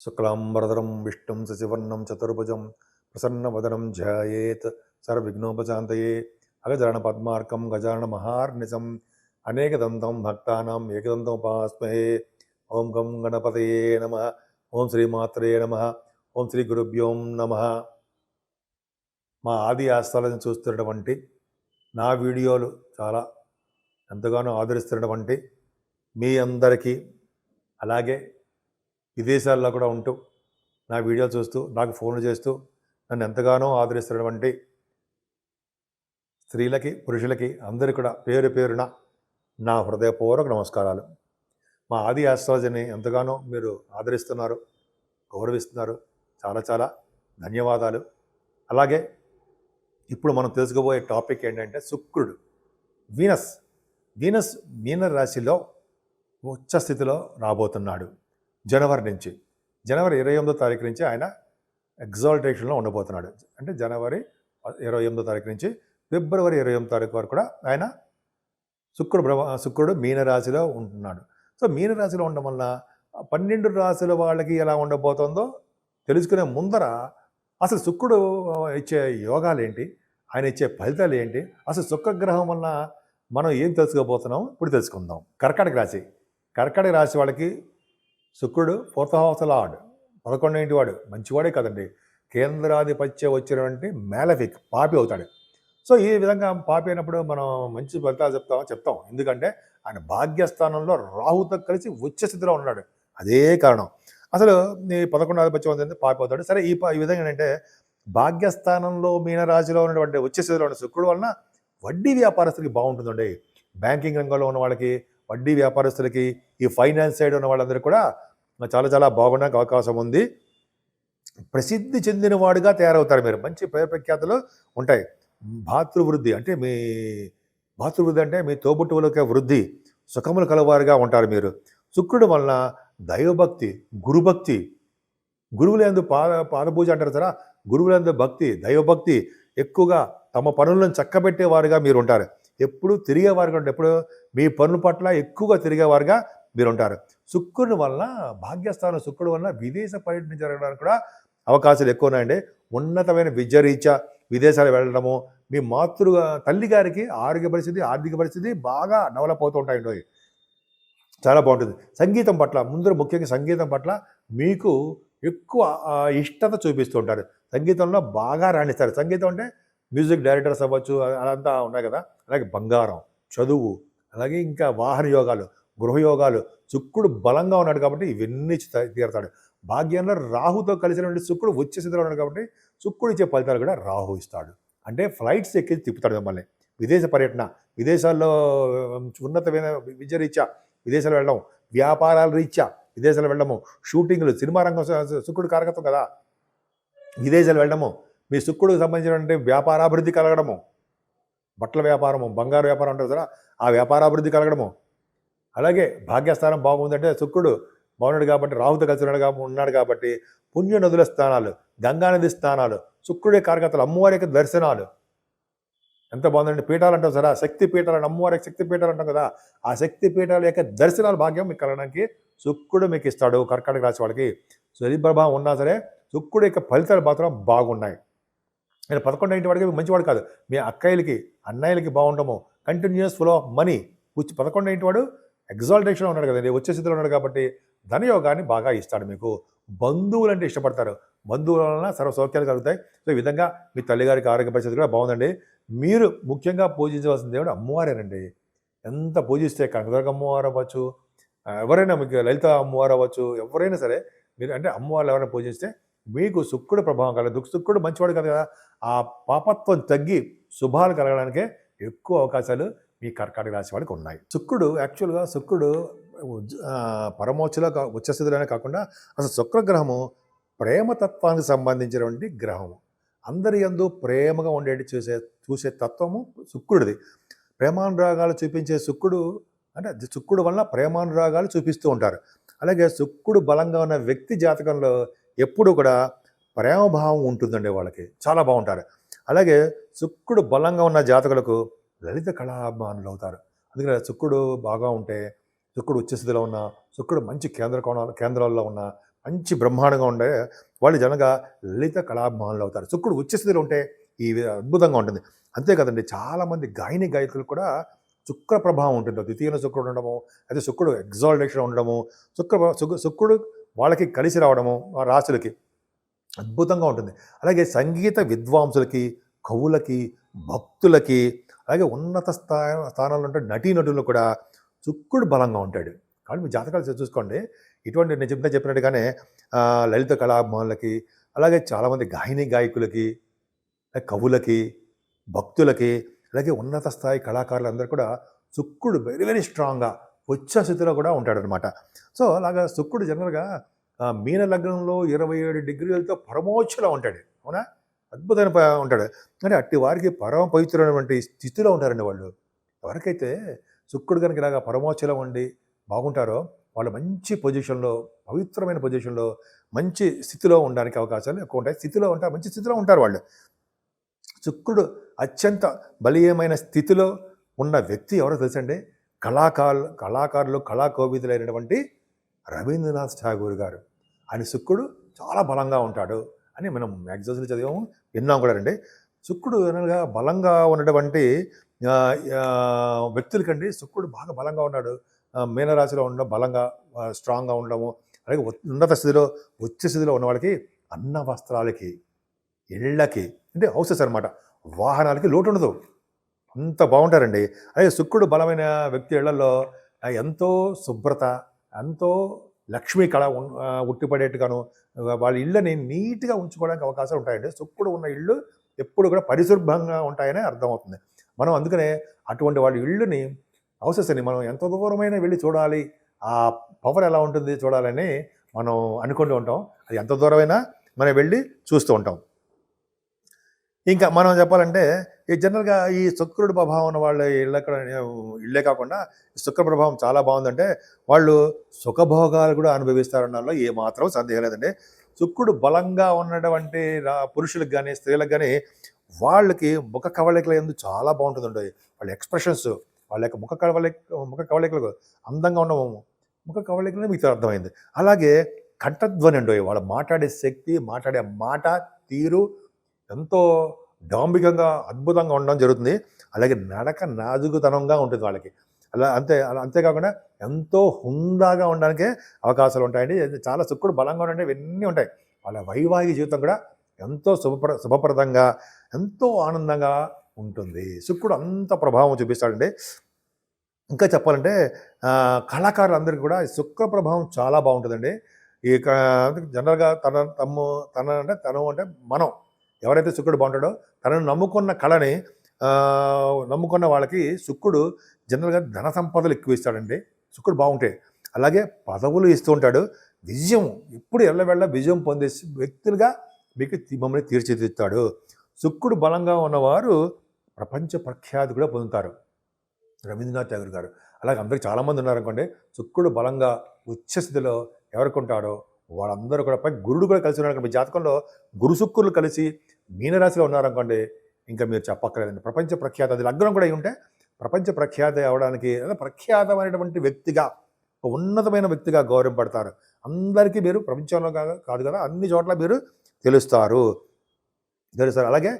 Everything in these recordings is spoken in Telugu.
శుక్లాంబరదరం విష్ణుం శశివర్ణం చతుర్భుజం ప్రసన్నవదనం ధ్యాయేత్ సర్వవిఘ్నోపశాంతయే అగజాన పద్మార్కం గజాన మహార్నిజం అనేకదంతం భక్తానాం భక్తానం ఉపాస్మహే ఓం గం గణపతయే నమ ఓం శ్రీమాత్రే నమ ఓం శ్రీ గురుభ్యోం నమ మా ఆది ఆస్థాలను చూస్తున్నటువంటి నా వీడియోలు చాలా ఎంతగానో ఆదరిస్తున్నటువంటి మీ అందరికీ అలాగే విదేశాల్లో కూడా ఉంటూ నా వీడియోలు చూస్తూ నాకు ఫోన్లు చేస్తూ నన్ను ఎంతగానో ఆదరిస్తున్నటువంటి స్త్రీలకి పురుషులకి అందరికీ కూడా పేరు పేరున నా హృదయపూర్వక నమస్కారాలు. మా ఆది ఆస్ట్రాలజీని ఎంతగానో మీరు ఆదరిస్తున్నారు గౌరవిస్తున్నారు. చాలా చాలా ధన్యవాదాలు. అలాగే ఇప్పుడు మనం తెలుసుకోబోయే టాపిక్ ఏంటంటే శుక్రుడు వీనస్. వీనస్ మీన రాశిలో ఉచ్చ స్థితిలో రాబోతున్నాడు. జనవరి నుంచి. జనవరి ఇరవై ఎనిమిదో తారీఖు నుంచి ఆయన ఎగ్జాల్టేషన్లో ఉండబోతున్నాడు. అంటే జనవరి ఇరవై ఎనిమిదో తారీఖు నుంచి ఫిబ్రవరి ఇరవై ఎనిమిది తారీఖు వరకు కూడా ఆయన శుక్రుడు బ్రహ్మ శుక్రుడు మీనరాశిలో ఉంటున్నాడు. సో మీనరాశిలో ఉండడం వల్ల పన్నెండు రాశుల వాళ్ళకి ఎలా ఉండబోతుందో తెలుసుకునే ముందర అసలు శుక్రుడు ఇచ్చే యోగాలు ఏంటి? ఆయన ఇచ్చే ఫలితాలు ఏంటి? అసలు శుక్రగ్రహం వల్ల మనం ఏం తెలుసుకోబోతున్నాం? ఇప్పుడు తెలుసుకుందాం. కర్కాటక రాశి. కర్కాటక రాశి వాళ్ళకి శుక్రుడు ఫోర్త్ హౌస్ లార్డ్. పదకొండింటి వాడు? మంచివాడే కదండి. కేంద్రాధిపత్యం వచ్చినటువంటి మేలఫిక్ పాపి అవుతాడు. సో ఈ విధంగా పాపి అయినప్పుడు మనం మంచి ఫలితాలు చెప్తాం చెప్తాం. ఎందుకంటే ఆయన భాగ్యస్థానంలో రాహుతో కలిసి ఉచ్చ స్థితిలో ఉన్నాడు. అదే కారణం. అసలు ఈ పదకొండు ఆధిపత్యం ఉంది పాపి అవుతాడు. సరే ఈ ఈ విధంగా ఏంటంటే భాగ్యస్థానంలో మీనరాశిలో ఉన్నటువంటి ఉచ్చ స్థితిలో ఉన్న శుక్రుడు వలన వడ్డీ వ్యాపారస్తులకి బాగుంటుందండి. బ్యాంకింగ్ రంగంలో ఉన్న వాళ్ళకి వడ్డీ వ్యాపారస్తులకి ఈ ఫైనాన్స్ సైడ్ ఉన్న వాళ్ళందరికీ కూడా చాలా చాలా బాగుండడానికి అవకాశం ఉంది. ప్రసిద్ధి చెందిన వాడుగా తయారవుతారు మీరు. మంచి పేరు ప్రఖ్యాతలు ఉంటాయి. భాతృవృద్ధి అంటే మీ భాతృవృద్ధి అంటే మీ తోబుట్టువులకే వృద్ధి సుఖములు కలవారుగా ఉంటారు మీరు. శుక్రుడు వలన దైవభక్తి గురుభక్తి గురువులందు పాద పాదపూజ అంటారు కదా గురువులందు భక్తి దైవభక్తి ఎక్కువగా తమ పనులను చక్కబెట్టేవారుగా మీరు ఉంటారు. ఎప్పుడు తిరిగేవారుగా ఉంటారు ఎప్పుడు మీ పనుల పట్ల ఎక్కువగా తిరిగేవారుగా మీరు ఉంటారు. శుక్రుని వలన భాగ్యస్థానం శుక్రుడు వలన విదేశ పర్యటన జరగడానికి కూడా అవకాశాలు ఎక్కువ ఉన్నాయండి ఉన్నతమైన విద్యరీత్యా విదేశాలు వెళ్ళడము మీ మాతృ తల్లిగారికి ఆరోగ్య పరిస్థితి ఆర్థిక పరిస్థితి బాగా డెవలప్ అవుతూ ఉంటాయండి. చాలా బాగుంటుంది. సంగీతం పట్ల ముందు ముఖ్యంగా సంగీతం పట్ల మీకు ఎక్కువ ఇష్టత చూపిస్తూ ఉంటారు. సంగీతంలో బాగా రాణిస్తారు. సంగీతం అంటే మ్యూజిక్ డైరెక్టర్స్ అవ్వచ్చు అదంతా ఉన్నాయి కదా. అలాగే బంగారం చదువు అలాగే ఇంకా వాహన యోగాలు. గృహయోగాలు. శుక్రుడు బలంగా ఉన్నాడు కాబట్టి ఇవన్నీ తీరతాడు. భాగ్యంలో రాహుతో కలిసినటువంటి శుక్రుడు వచ్చే స్థితిలో ఉన్నాడు కాబట్టి శుక్రుడు ఇచ్చే ఫలితాలు కూడా రాహు ఇస్తాడు. అంటే ఫ్లైట్స్ ఎక్కి తిప్పుతాడు మిమ్మల్ని. విదేశ పర్యటన విదేశాల్లో ఉన్నత ఉన్నతమైన విద్య రీత్యా విదేశాలు వెళ్ళడం వ్యాపారాల రీత్యా విదేశాలు వెళ్ళడము షూటింగ్లు సినిమా రంగం శుక్రుడు కారకత్వం కదా. విదేశాలు వెళ్ళడము మీ శుక్రుడికి సంబంధించినటువంటి వ్యాపారాభివృద్ధి కలగడము బట్టల వ్యాపారము బంగారు వ్యాపారం ఉంటుంది కదా ఆ వ్యాపారాభివృద్ధి కలగడము అలాగే భాగ్యస్థానం బాగుందంటే శుక్రుడు బాగున్నాడు కాబట్టి రాహుతో కలిసి ఉన్నాడు కాబట్టి ఉన్నాడు కాబట్టి పుణ్య నదుల స్థానాలు గంగానది స్థానాలు శుక్రుడి కార్యకర్తలు అమ్మవారి యొక్క దర్శనాలు. ఎంత బాగుందండి పీఠాలు అంటాం సరే శక్తి పీఠాలు అమ్మవారి శక్తి పీఠాలు అంటాం కదా ఆ శక్తి పీఠాల యొక్క దర్శనాలు భాగ్యం మీకు కలగడానికి శుక్రుడు మీకు ఇస్తాడు కర్కాటక రాశి వాళ్ళకి. శని ప్రభావం ఉన్నా సరే శుక్రుడు యొక్క ఫలితాలు మాత్రం బాగున్నాయి. నేను పదకొండు ఇంటి వాడికి మంచివాడు కాదు. మీ అక్కయ్యలకి అన్నయ్యలకి బాగుండము. కంటిన్యూస్ ఫ్లో ఆఫ్ మనీ పదకొండు ఇంటి వాడు ఎగ్జాల్టేషన్లో ఉన్నాడు కదండి వచ్చే స్థితిలో ఉన్నాడు కాబట్టి ధనయోగాన్ని బాగా ఇస్తాడు మీకు. బంధువులు అంటే ఇష్టపడతారు. బంధువుల వలన సర్వ సౌఖ్యాలు కలుగుతాయి. సో ఈ విధంగా మీ తల్లిగారికి ఆరోగ్య పరిస్థితి కూడా బాగుందండి. మీరు ముఖ్యంగా పూజించవలసిన దేవుడు అమ్మవారేనండి. ఎంత పూజిస్తే కనకదుర్గ అమ్మవారు అవ్వచ్చు ఎవరైనా మీకు లలిత అమ్మవారు అవ్వచ్చు ఎవరైనా సరే మీరు అంటే అమ్మవారు ఎవరైనా పూజిస్తే మీకు శుక్రుడు ప్రభావం కలగదు దుఃఖ శుక్రుడు మంచివాడు కాదు కదా. ఆ పాపత్వం తగ్గి శుభాలు కలగడానికే ఎక్కువ అవకాశాలు మీ కర్కాటక రాశి వాళ్ళకి ఉన్నాయి. శుక్రుడు యాక్చువల్గా శుక్రుడు ఉజ్జ- పరమోచ్చలో కా- ఉచ్చస్థితిలోనే కాకుండా అసలు శుక్రగ్రహము ప్రేమతత్వానికి సంబంధించినటువంటి గ్రహము. అందరి ఎందు ప్రేమగా ఉండేటి చూసే చూసే తత్వము శుక్రుడిది. ప్రేమానురాగాలు చూపించే శుక్రుడు అంటే శుక్రుడు వలన ప్రేమానురాగాలు చూపిస్తూ ఉంటారు. అలాగే శుక్రుడు బలంగా ఉన్న వ్యక్తి జాతకంలో ఎప్పుడు కూడా ప్రేమభావం ఉంటుందండి వాళ్ళకి. చాలా బాగుంటారు. అలాగే శుక్రుడు బలంగా ఉన్న జాతకులకు లలిత కళాభిమానులు అవుతారు అందుకని శుక్రుడు బాగా ఉంటే శుక్రుడు ఉచ్చస్థితిలో ఉన్న శుక్రుడు మంచి కేంద్ర కోణాలు కేంద్రాల్లో ఉన్న మంచి బ్రహ్మాండంగా ఉండే వాళ్ళు జనగా లలిత కళాభిమానులు అవుతారు శుక్రుడు ఉచ్చస్థితిలో ఉంటే ఈ అద్భుతంగా ఉంటుంది. అంతే కదండి చాలామంది గాయని గాయకులు కూడా శుక్ర ప్రభావం ఉంటుంది. ద్వితీయ శుక్రుడు ఉండడము అయితే శుక్రుడు ఎగ్జాల్టేషన్ ఉండడము శుక్ర శుక్రుడు వాళ్ళకి కలిసి రావడము రాశులకి అద్భుతంగా ఉంటుంది. అలాగే సంగీత విద్వాంసులకి కవులకి భక్తులకి అలాగే ఉన్నత స్థాయి స్థానాల్లో ఉంటే నటీనటులు కూడా చుక్కుడు బలంగా ఉంటాడు. కాబట్టి మీ జాతకాలు చూసుకోండి. ఇటువంటి నేను చెప్పిన చెప్పినట్టుగానే లలిత కళాభిమానులకి అలాగే చాలామంది గాయని గాయకులకి కవులకి భక్తులకి అలాగే ఉన్నత స్థాయి కళాకారులందరూ కూడా శుక్రుడు వెరీ వెరీ స్ట్రాంగ్గా ఉచ్చ స్థితిలో కూడా ఉంటాడనమాట సో అలాగా శుక్రుడు జనరల్గా మీన లగ్నంలో ఇరవై ఏడు డిగ్రీలతో పరమోచ్చలో ఉంటాడు. అవునా? అద్భుతమైన ఉంటాడు. కానీ అట్టి వారికి పరమ పవిత్రమైనటువంటి స్థితిలో ఉంటారండి వాళ్ళు. ఎవరికైతే శుక్రుడు కనుక ఇలాగా పరమోచ్చలో ఉండి బాగుంటారో వాళ్ళు మంచి పొజిషన్లో పవిత్రమైన పొజిషన్లో మంచి స్థితిలో ఉండడానికి అవకాశాలు ఎక్కువ ఉంటాయి. స్థితిలో ఉంటారు మంచి స్థితిలో ఉంటారు వాళ్ళు. శుక్రుడు అత్యంత బలీయమైన స్థితిలో ఉన్న వ్యక్తి ఎవరో తెలుసండి? కళాకారులు కళాకారులు కళాకోవిదులైనటువంటి రవీంద్రనాథ్ ఠాగూర్ గారు. ఆయన శుక్రుడు చాలా బలంగా ఉంటాడు అని మనం మ్యాగజైన్స్లో చదివాము. విన్నాం కూడా అండి. శుక్రుడు అనగా బలంగా ఉన్నటువంటి ఆ, ఆ, వ్యక్తులకండి శుక్రుడు బాగా బలంగా ఉన్నాడు. మీనరాశిలో ఉండడం బలంగా స్ట్రాంగ్గా ఉండడము అలాగే ఉన్నత స్థితిలో వచ్చే స్థితిలో ఉన్న వాళ్ళకి అన్న వస్త్రాలకి ఇళ్ళకి అంటే హౌసెస్ అనమాట వాహనాలకి లోటు ఉండదు. అంత బాగుంటారండి. అలాగే శుక్రుడు బలమైన వ్యక్తి ఇళ్ళలో ఎంతో శుభ్రత ఎంతో లక్ష్మీ కళ ఉట్టిపడేట్టుగాను వాళ్ళ ఇళ్ళని నీట్గా ఉంచుకోవడానికి అవకాశాలు ఉంటాయండి. సుక్కుడు ఉన్న ఇళ్ళు ఎప్పుడు కూడా పరిశుభ్రంగా ఉంటాయని అర్థమవుతుంది. మనం అందుకనే అటువంటి వాళ్ళ ఇళ్ళని హౌసెస్ మనం ఎంత దూరమైన వెళ్ళి చూడాలి ఆ పవర్ ఎలా ఉంటుంది చూడాలని మనం అనుకుంటూ ఉంటాం. అది ఎంత దూరమైనా మనం వెళ్ళి చూస్తూ ఉంటాం. ఇంకా మనం చెప్పాలంటే ఈ జనరల్గా ఈ శుక్రుడు ప్రభావం ఉన్న వాళ్ళ ఇళ్ళక్కడ ఇళ్ళే కాకుండా శుక్ర ప్రభావం చాలా బాగుందంటే వాళ్ళు సుఖభోగాలు కూడా అనుభవిస్తారన్నలో ఏ మాత్రం సందేహం లేదండి. శుక్రుడు బలంగా ఉన్నటువంటి పురుషులకు కానీ స్త్రీలకు కానీ వాళ్ళకి ముఖ కవళికల ఎందు చాలా బాగుంటుందండి. వాళ్ళ ఎక్స్ప్రెషన్స్ వాళ్ళ యొక్క ముఖ కవళిక ముఖ కవళికలు అందంగా ఉండము ముఖ కవళికలనే మీకు అర్థమైంది. అలాగే కంఠధ్వని అండి వాళ్ళు మాట్లాడే శక్తి మాట్లాడే మాట తీరు ఎంతో డాంబికంగా అద్భుతంగా ఉండడం జరుగుతుంది. అలాగే నడక నాజుకుతనంగా ఉంటుంది వాళ్ళకి. అలా అంతే అలా అంతేకాకుండా ఎంతో హుందాగా ఉండడానికే అవకాశాలు ఉంటాయండి. చాలా శుక్రుడు బలంగా ఉండే ఇవన్నీ ఉంటాయి. వాళ్ళ వైవాహిక జీవితం కూడా ఎంతో శుభప్ర శుభప్రదంగా ఎంతో ఆనందంగా ఉంటుంది. శుక్రుడు అంత ప్రభావం చూపిస్తాడండి. ఇంకా చెప్పాలంటే కళాకారులందరికీ కూడా శుక్ర ప్రభావం చాలా బాగుంటుందండి. ఈ జనరల్గా తన తమ్ము తన అంటే తను అంటే మనం. ఎవరైతే శుక్రుడు బాగుంటాడో తనను నమ్ముకున్న కళని నమ్ముకున్న వాళ్ళకి శుక్రుడు జనరల్గా ధన సంపదలు ఎక్కువ ఇస్తాడండి. శుక్రుడు బాగుంటాయి అలాగే పదవులు ఇస్తూ ఉంటాడు. విజయం ఎప్పుడు ఎల్లవెళ్ళ విజయం పొందే వ్యక్తులుగా మీకు మమ్మల్ని తీర్చిదిద్దుతాడు. శుక్రుడు బలంగా ఉన్నవారు ప్రపంచ ప్రఖ్యాతి కూడా పొందుతారు. రవీంద్రనాథ్ ఠాగూర్ గారు. అలాగే అందరికి చాలామంది ఉన్నారనుకోండి శుక్రుడు బలంగా ఉచ్చస్థితిలో ఎవరికి ఉంటాడో వాళ్ళందరూ కూడా పై గురుడు కూడా కలిసి ఉన్నారు మీ జాతకంలో గురు శుక్రులు కలిసి మీనరాశిలో ఉన్నారనుకోండి ఇంకా మీరు చెప్పక్కర్లేదండి. ప్రపంచ ప్రఖ్యాత అది లగ్నం కూడా అయి ఉంటే ప్రపంచ ప్రఖ్యాత అవడానికి ప్రఖ్యాతమైనటువంటి వ్యక్తిగా ఒక ఉన్నతమైన వ్యక్తిగా గౌరవపడతారు అందరికీ మీరు ప్రపంచంలో కాదు కాదు కదా అన్ని చోట్ల మీరు తెలుస్తారు. తెలుస్తారు అలాగే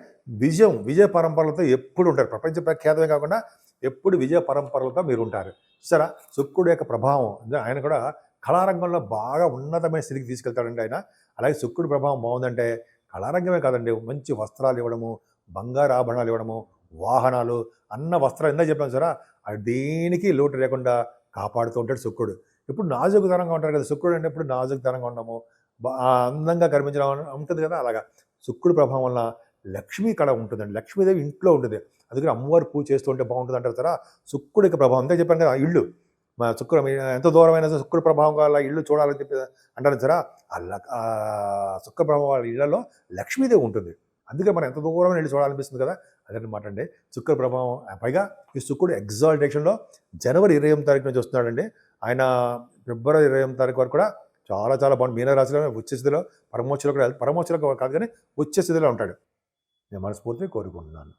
విజయం విజయ పరంపరలతో ఎప్పుడు ఉంటారు. ప్రపంచ ప్రఖ్యాతమే కాకుండా ఎప్పుడు విజయ పరంపరలతో మీరు ఉంటారు. సరే శుక్రుడు యొక్క ప్రభావం ఆయన కూడా కళారంగంలో బాగా ఉన్నతమైన స్థితికి తీసుకెళ్తాడండి ఆయన. అలాగే శుక్రుడి ప్రభావం బాగుందంటే కళారంగమే కాదండి. మంచి వస్త్రాలు ఇవ్వడము బంగారు ఆభరణాలు ఇవ్వడము వాహనాలు అన్న వస్త్రాలు ఇందా చెప్పాను సరే అది దేనికి లోటు లేకుండా కాపాడుతూ ఉంటాడు శుక్రుడు. ఇప్పుడు నాజుకుతనంగా ఉంటారు కదా శుక్రుడు అంటే ఇప్పుడు నాజుకుతనంగా ఉండము అందంగా కనిపించడం ఉంటుంది కదా అలాగా. శుక్రుడు ప్రభావం వల్ల లక్ష్మీ కళ ఉంటుందండి. లక్ష్మీదేవి ఇంట్లో ఉంటుంది అందుకని అమ్మవారు పూజ చేస్తూ ఉంటే బాగుంటుంది అంటారు కదా శుక్రుడికి ప్రభావం. అంతే చెప్పాను కదా ఇళ్ళు ఇల్లు. మా శుక్ర ఎంత దూరమైన శుక్ర ప్రభావం వల్ల ఇల్లు చూడాలని చెప్పి అంటారు సరే. ఆ శుక్ర ప్రభావం వాళ్ళ ఇళ్ళలో లక్ష్మీదేవి ఉంటుంది. అందుకే మనం ఎంత దూరం వెళ్ళి చూడాలనిపిస్తుంది కదా. అదనమాట అండి శుక్ర ప్రభావం పైగా ఈ శుక్రుడు ఎగ్జాల్టేషన్లో జనవరి ఇరవై ఎనిమిది తారీఖు నుంచి వస్తున్నాడండి. ఆయన ఫిబ్రవరి ఇరవై ఎనిమిది తారీఖు వరకు కూడా చాలా చాలా బాగుంది. మీనరాశిలో ఉచ్చ స్థితిలో పరమోచ్చలో కూడా పరమోచ్చలో కాదు కానీ వచ్చే స్థితిలో ఉంటాడు. నేను మనస్ఫూర్తిగా కోరుకుంటున్నాను.